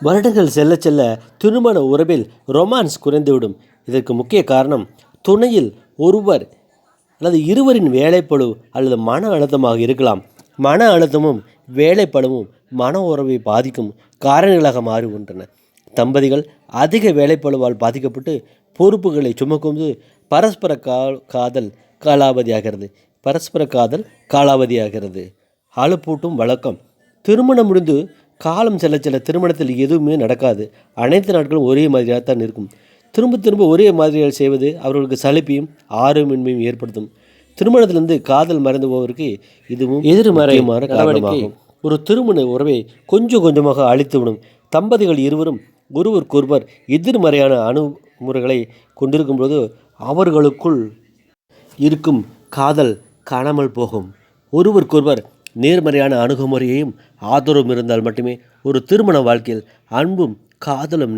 வருடங்கள் செல்ல செல்ல திருமண உறவில் ரொமான்ஸ் குறைந்துவிடும். இதற்கு முக்கிய காரணம் துணையில் ஒருவர் அல்லது இருவரின் வேலைப்பளு அல்லது மன அழுத்தமாக இருக்கலாம். மன அழுத்தமும் வேலைப்பழுவும் மன உறவை பாதிக்கும் காரணிகளாக மாறுகின்றன. தம்பதிகள் அதிக வேலைப்பழுவால் பாதிக்கப்பட்டு பொறுப்புகளை சுமக்கும்போது பரஸ்பர கா காதல் காலாவதியாகிறது. பரஸ்பர காதல் காலாவதியாகிறது. அழுப்பூட்டும் வழக்கம். திருமணம் முடிந்து காலம் செல்ல செல்ல திருமணத்தில் எதுவுமே நடக்காது. அனைத்து நாட்களும் ஒரே மாதிரியாக தான் இருக்கும். திரும்ப திரும்ப ஒரே மாதிரியாக செய்வது அவர்களுக்கு சலிப்பையும் ஆர்வமின்மையும் ஏற்படுத்தும். திருமணத்திலிருந்து காதல் மறைந்து போவதற்கு இதுவும் எதிர்மறையான காரணமாகும். ஒரு திருமண உறவை கொஞ்சம் கொஞ்சமாக அழித்துவிடும். தம்பதிகள் இருவரும் ஒருவருக்கொருவர் எதிர்மறையான அணுமுறைகளை கொண்டிருக்கும்போது அவர்களுக்குள் இருக்கும் காதல் காணாமல் போகும். ஒருவருக்கொருவர் நேர்மறையான அணுகுமுறையையும் ஆதரவும் இருந்தால் மட்டுமே ஒரு திருமண வாழ்க்கையில் அன்பும் காதலும்